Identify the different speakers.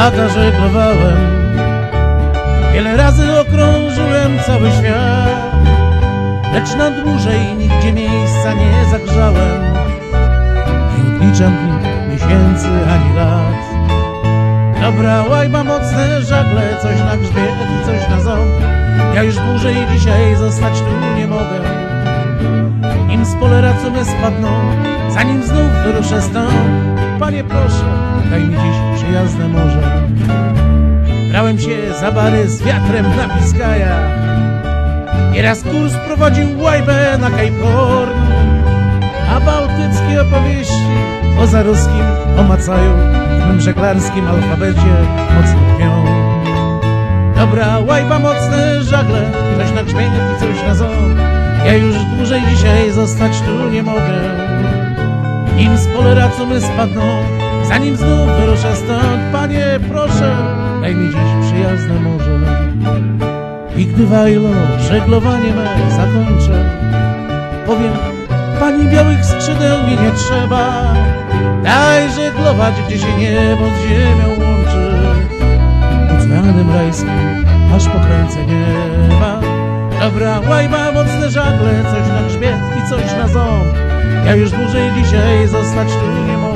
Speaker 1: lata żeglowałem. Wiele razy okrążyłem cały świat Lecz na dłużej nigdzie miejsca nie zagrzałem. Nie odliczam dni, miesięcy ani lat. Dobra łajba, mocne żagle Coś na grzbiet i coś na ząb. Ja już dłużej dzisiaj zostać tu nie mogę. Nim z polera spadną Zanim znów wyruszę stąd. Panie proszę, daj mi dziś przyjazne morze. Brałem się za bary z wiatrem na Biskajach Nieraz kurs prowadził łajbę na Cape A bałtyckie opowieści o zaruskim omacaju W mym żeglarskim alfabecie mocno tkwią Dobra łajba, mocne żagle Coś na grzmienie i coś na ząb. Ja już dłużej dzisiaj zostać tu nie mogę. Nim z polera cumy spadną Zanim znów wyruszę stąd Panie proszę, daj mi dziś przyjazne morze I gdy wajlo żeglowanie me zakończę Powiem, pani białych skrzydeł mi nie trzeba. Daj żeglować, gdzie się niebo z ziemią łączy. Oceanem rajskim, aż po krańce nieba. Dobra łajba, mocne żagle, coś na grzbiet i coś na ząb. Ja już dłużej dzisiaj zostać tu nie mogę